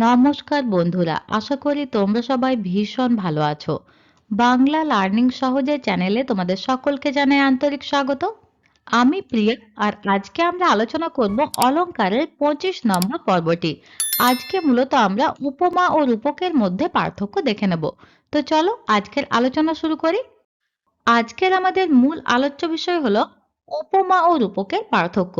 নমস্কার বন্ধুরা, আশা করি তোমরা সবাই ভীষণ ভালো আছো। বাংলা লার্নিং সহজে চ্যানেলে তোমাদের সকলকে জানাই আন্তরিক স্বাগত। আমি প্রিয়া, আর আজকে আমরা আলোচনা করব অলংকারের পঁচিশ নম্বর পর্বটি। আজকে মূলত আমরা উপমা ও রূপকের মধ্যে পার্থক্য দেখে নেব। তো চলো আজকের আলোচনা শুরু করি। আজকের আমাদের মূল আলোচ্য বিষয় হলো উপমা ও রূপকের পার্থক্য।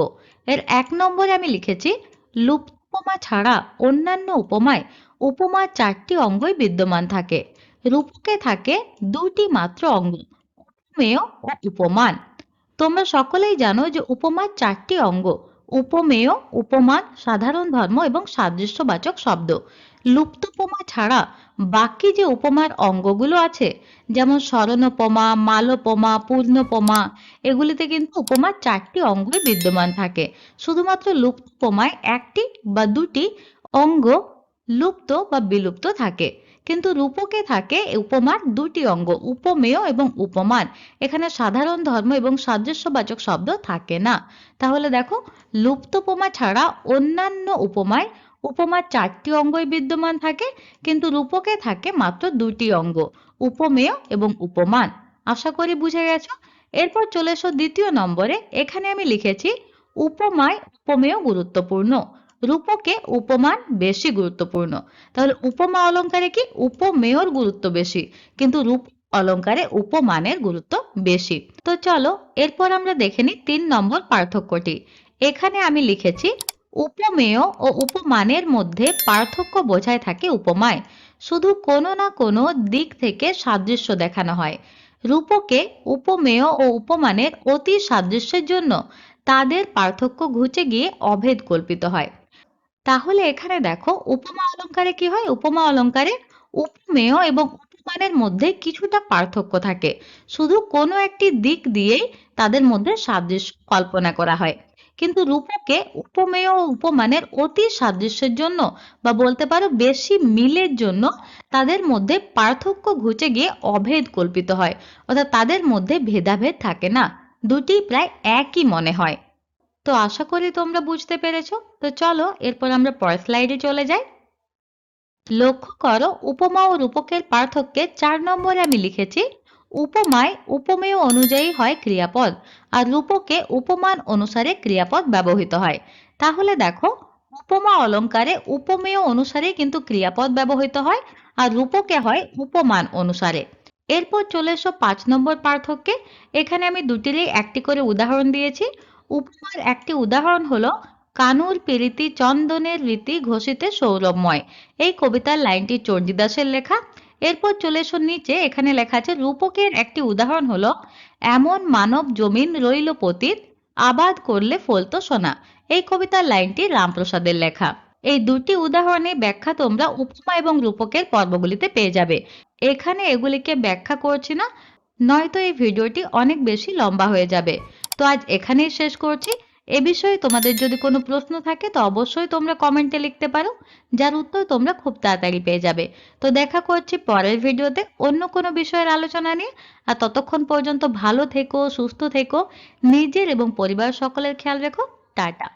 এর এক নম্বরে আমি লিখেছি, লুপ্ত উপমা ছাড়া অন্যান্য উপমায় উপমার চারটি অঙ্গই বিদ্যমান থাকে। রূপকে থাকে দুটি মাত্র অঙ্গ উপমেয় ও উপমান। তোমরা সকলেই জানো যে উপমার চারটি অঙ্গ উপমেয়, উপমান, সাধারণ ধর্ম এবং সাদৃশ্যবাচক শব্দ। লুপ্তোপমা ছাড়া বাকি যে উপমার অঙ্গগুলো আছে, যেমন স্মরণোপমা মালোপমা, পূর্ণপমা, এগুলিতে কিন্তু উপমার চারটি অঙ্গই বিদ্যমান থাকে। শুধুমাত্র লুপ্তোপমায় একটি বা দুটি অঙ্গ লুপ্ত বা বিলুপ্ত থাকে। কিন্তু রূপকে থাকে উপমার দুটি অঙ্গ, উপমেয় এবং উপমান। এখানে সাধারণ ধর্ম এবং সাদৃশ্যবাচক শব্দ থাকে না। তাহলে দেখো লুপ্তোপমা ছাড়া অন্যান্য উপমায়, উপমার চারটি অঙ্গই বিদ্যমান থাকে, কিন্তু রূপকে থাকে মাত্র দুটি অঙ্গ, উপমেয় এবং উপমান। আশা করি বুঝে গেছো? এরপর চলে এসো দ্বিতীয় নম্বরে। এখানে আমি লিখেছি, উপমায়, উপমেয় গুরুত্বপূর্ণ। রূপকে উপমান বেশি গুরুত্বপূর্ণ। তাহলে উপমা অলঙ্কারে কি? উপমেয়র গুরুত্ব বেশি। কিন্তু রূপ অলঙ্কারে উপমানের গুরুত্ব বেশি। তো চলো, এরপর আমরা দেখে নিই তিন নম্বর পার্থক্যটি। এখানে আমি লিখেছি, উপমেয় ও উপমানের মধ্যে পার্থক্য বোঝায় থাকে উপমায়। শুধু কোনো না কোনো দিক থেকে সাদৃশ্য দেখানো হয়। রূপকে উপমেয় ও উপমানের অতি সাদৃশ্যের জন্য তাদের পার্থক্য ঘুচে গিয়ে অভেদ কল্পিত হয়। তাহলে এখানে দেখো উপমা অলঙ্কারে কি হয়? উপমা অলঙ্কারে উপমেয় এবং উপমানের মধ্যে কিছুটা পার্থক্য থাকে। শুধু কোনো একটি দিক দিয়েই তাদের মধ্যে সাদৃশ্য কল্পনা করা হয়। কিন্তু রূপকে উপমেয় ও উপমানের অতি সাদৃশ্যের জন্য বা বলতে পারো বেশি মিলের জন্য তাদের মধ্যে পার্থক্য ঘুচে গিয়ে অভেদ কল্পিত হয়। অর্থাৎ তাদের মধ্যে ভেদাভেদ থাকে না। দুটি প্রায় একই মনে হয়। তো আশা করি তোমরা বুঝতে পেরেছ। তো চলো, এরপর আমরা পরের স্লাইডে চলে যাই। লক্ষ্য করো, উপমা ও রূপকের পার্থক্যে চার নম্বরে আমি লিখেছি, উপমায় উপমেয় অনুযায়ী হয় ক্রিয়াপদ আর রূপকে উপমান অনুসারে ক্রিয়াপদ ব্যবহৃত হয়। তাহলে দেখো, উপমা অলঙ্কারে উপমেয় অনুসারে কিন্তু ক্রিয়াপদ ব্যবহৃত হয় আর রূপকে হয় উপমান অনুসারে। এরপর চলে এসো পাঁচ নম্বর পার্থক্যে। এখানে আমি দুটিরই একটি করে উদাহরণ দিয়েছি। উপমার একটি উদাহরণ হলো কানুর প্রীতি চন্দনের রীতি ঘোষিতে সৌরভময়। এই কবিতার লাইনটি চণ্ডীদাসের লেখা। এরপর চলে এসো নিচে, এখানে লেখা আছে, রূপকের একটি উদাহরণ হলো, এমন মানব জমিন রইল পতিত, আবাদ করলে ফলতো সোনা। এই কবিতার লাইনটি রামপ্রসাদের লেখা। এই দুটি উদাহরণে ব্যাখ্যা তোমরা উপমা এবং রূপকের পর্বগুলিতে পেয়ে যাবে। এখানে এগুলিকে ব্যাখ্যা করছি না, নয়তো এই ভিডিওটি অনেক বেশি লম্বা হয়ে যাবে। তো আজ এখানেই শেষ করছি। এ বিষয়ে তোমাদের যদি কোনো প্রশ্ন থাকে, তো অবশ্যই তোমরা কমেন্টে লিখতে পারো। যার উত্তর তোমরা খুব তাড়াতাড়ি পেয়ে যাবে। তো দেখা করছি পরের ভিডিওতে অন্য কোনো বিষয়ের আলোচনা নিয়ে। আর ততক্ষণ পর্যন্ত ভালো থেকো, সুস্থ থেকো। নিজের এবং পরিবার সকলের খেয়াল রেখো। টাটা।